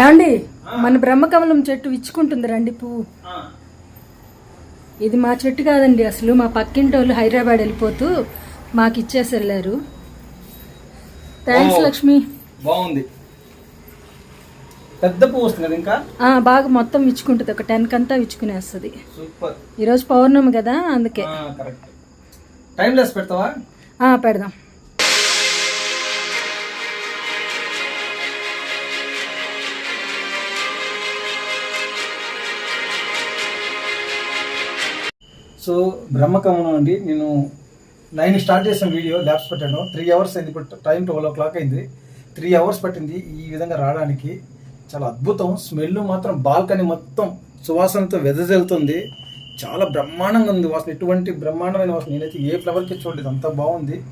ఏమండి? మన బ్రహ్మకమలం చెట్టు ఇచ్చుకుంటుంది రండి పువ్వు. ఇది మా చెట్టు కాదండి అసలు మా పక్కింటి వాళ్ళు హైదరాబాద్ వెళ్ళిపోతూ మాకు ఇచ్చేసి వెళ్ళారు థ్యాంక్స్. లక్ష్మి. బాగుంది. పెద్ద పువ్వు వస్తుంది కదా ఇంకా? బాగా మొత్తం ఇచ్చుకుంటుంది ఒక టెన్ కంతా ఇచ్చుకునేస్తుంది సూపర్. ఈరోజు పౌర్ణమి కదా అందుకే. టైం లెస్ పెడతావా? పెడదాం. సో బ్రహ్మకమనం అండి. నేను నైన్ స్టార్ట్ చేసిన వీడియో ల్యాబ్స్ పెట్టాను. త్రీ అవర్స్ అయింది ఇప్పుడు టైం ట్వెల్వ్ ఓ క్లాక్ అయింది. త్రీ అవర్స్ పట్టింది ఈ విధంగా రావడానికి. చాలా అద్భుతం. స్మెల్ మాత్రం బాల్కనీ మొత్తం సువాసనతో వెదజల్లుతుంది. చాలా బ్రహ్మాండంగా ఉంది వాసన. ఎటువంటి బ్రహ్మాండమైన వాసన. నేనైతే ఏ ఫ్లవర్కి చూడలేదు. అంత బాగుంది.